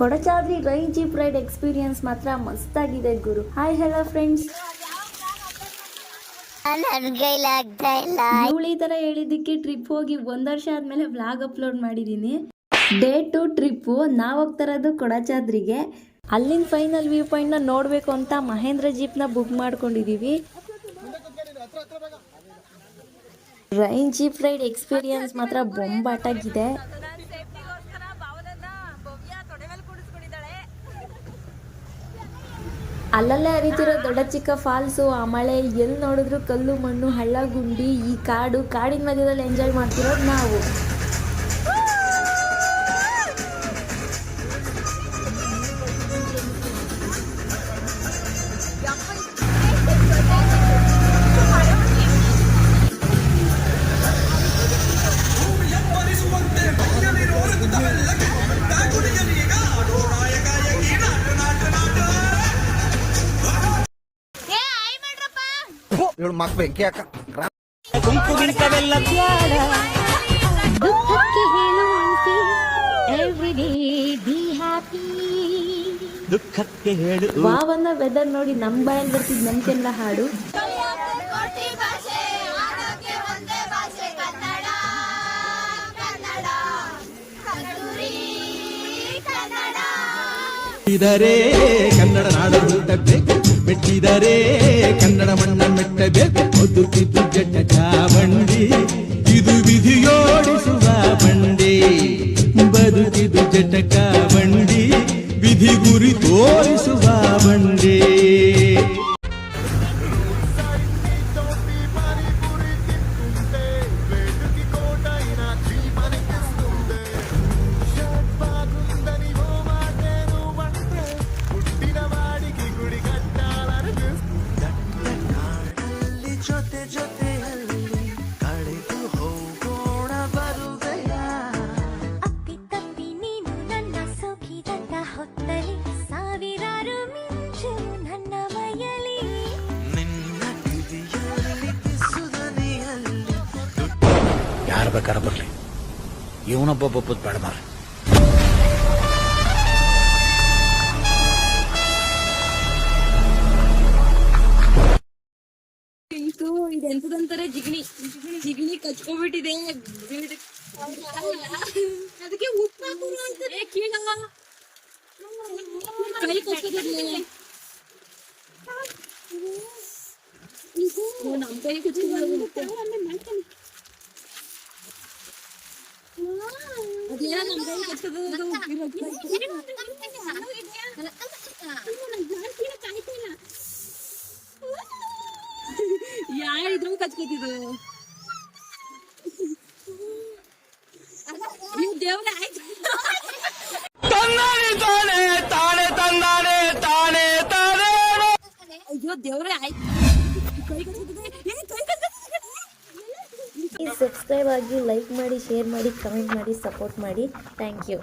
Kodachadri rain jeep ride experience ಮಾತ್ರ ಮಸ್ತಾಗಿದೆ ಗುರು. ಹಾಯ್ ಹಲೋ ಫ್ರೆಂಡ್ಸ್ ಇವಳು ಈ ಥರ ಹೇಳಿದ್ದಕ್ಕೆ ಟ್ರಿಪ್ ಹೋಗಿ ಒಂದ್ ವರ್ಷ ಆದ್ಮೇಲೆ ವ್ಲಾಗ್ ಅಪ್ಲೋಡ್ ಮಾಡಿದೀನಿ. ಡೇ ಟು ಟ್ರಿಪ್ಪು ನಾವು ಹೋಗ್ತಾರದು ಕೊಡಚಾದ್ರಿಗೆ. ಅಲ್ಲಿನ ಫೈನಲ್ ವ್ಯೂ ನ ನೋಡ್ಬೇಕು ಅಂತ ಮಹೇಂದ್ರ ಜೀಪ್ನ ಬುಕ್ ಮಾಡ್ಕೊಂಡಿದ್ದೀವಿ ರೈನ್ ಜೀಪ್ ರೈಡ್ ಎಕ್ಸ್ಪೀರಿಯನ್ಸ್ ಮಾತ್ರ ಬೊಂಬಾಟಾಗಿದೆ. ಅಲ್ಲಲ್ಲೇ ಹರಿತಿರೋ ದೊಡ್ಡ ಚಿಕ್ಕ ಫಾಲ್ಸು, ಆ ಮಳೆ ಎಲ್ಲಿ ನೋಡಿದ್ರು ಕಲ್ಲು, ಮಣ್ಣು ಹಳ್ಳ ಗುಂಡಿ ಈ ಕಾಡು, ಕಾಡಿನ ಮಧ್ಯದಲ್ಲಿ ಎಂಜಾಯ್ ಮಾಡ್ತಿರೋದು ನಾವು. ಇವಳು ಮಕ್ ಬೆಂಕಿ ಹಾಕ ದುಃಖಕ್ಕೆ ಹೇಳುವಂತೆ ಬಿ ಹ್ಯಾಪಿ ದುಃಖಕ್ಕೆ ಹೇಳು. ವಾವನ್ನ ವೆದರ್ ನೋಡಿ ನಮ್ಮ ಬಾಯಲ್ಲಿ ಬರ್ತಿದ್ ನಮ್ಗೆಲ್ಲ ಹಾಡು. ಇದರೇ ಕನ್ನಡ ನಾಡ ಹುಟ್ಟಬೇಕು. ಮೆಟ್ಟಿದರೆ ಬದುಕಿದು ಜಟಕ ಬಂಡಿ ವಿಧಿ ಗುರಿ ತೋರಿಸುವ ಯಾರು ಬರಲಿ. ಇವನೊಬ್ಬ ಬಬ್ಬದ್ ಬೇಡ ಮಾರ ಇದು ಇದೆಂತದಂತಾರೆ ಜಿಗಣಿ. ಜಿಗಣಿ ಕಚ್ಕೊಬಿಟ್ಟಿದೆ. ಅದಕ್ಕೆ ಉಪ್ಪು ಹಾಕೋಣ ಅಂತಾರೆ ಕೀಳ. ಕೈ ಕಚ್ಕೋದಿರ್ಲಿ ನಮ್ಮ ಕೈ ಅದೇನ ನಮ್ಮ ಕೈ ಕಚ್ಕೋದು ಯಾರಿದ್ರು ಕಚ್ಕೋತಿದ್ರು ನೀವು ದೇವ್ರ ಆಯ್ತು ಅಯ್ಯೋ ದೇವ್ರೆ ಆಯ್ತು ಕೈ ಕಚ್ಕೋತಿದೆ ಏ, ಕೈ ಕಚ್ಕೋತಿದೆ ಸಬ್ಸ್ಕ್ರೈಬ್ ಆಗಿ ಲೈಕ್ ಮಾಡಿ ಶೇರ್ ಮಾಡಿ ಕಮೆಂಟ್ ಮಾಡಿ ಸಪೋರ್ಟ್ ಮಾಡಿ. Thank you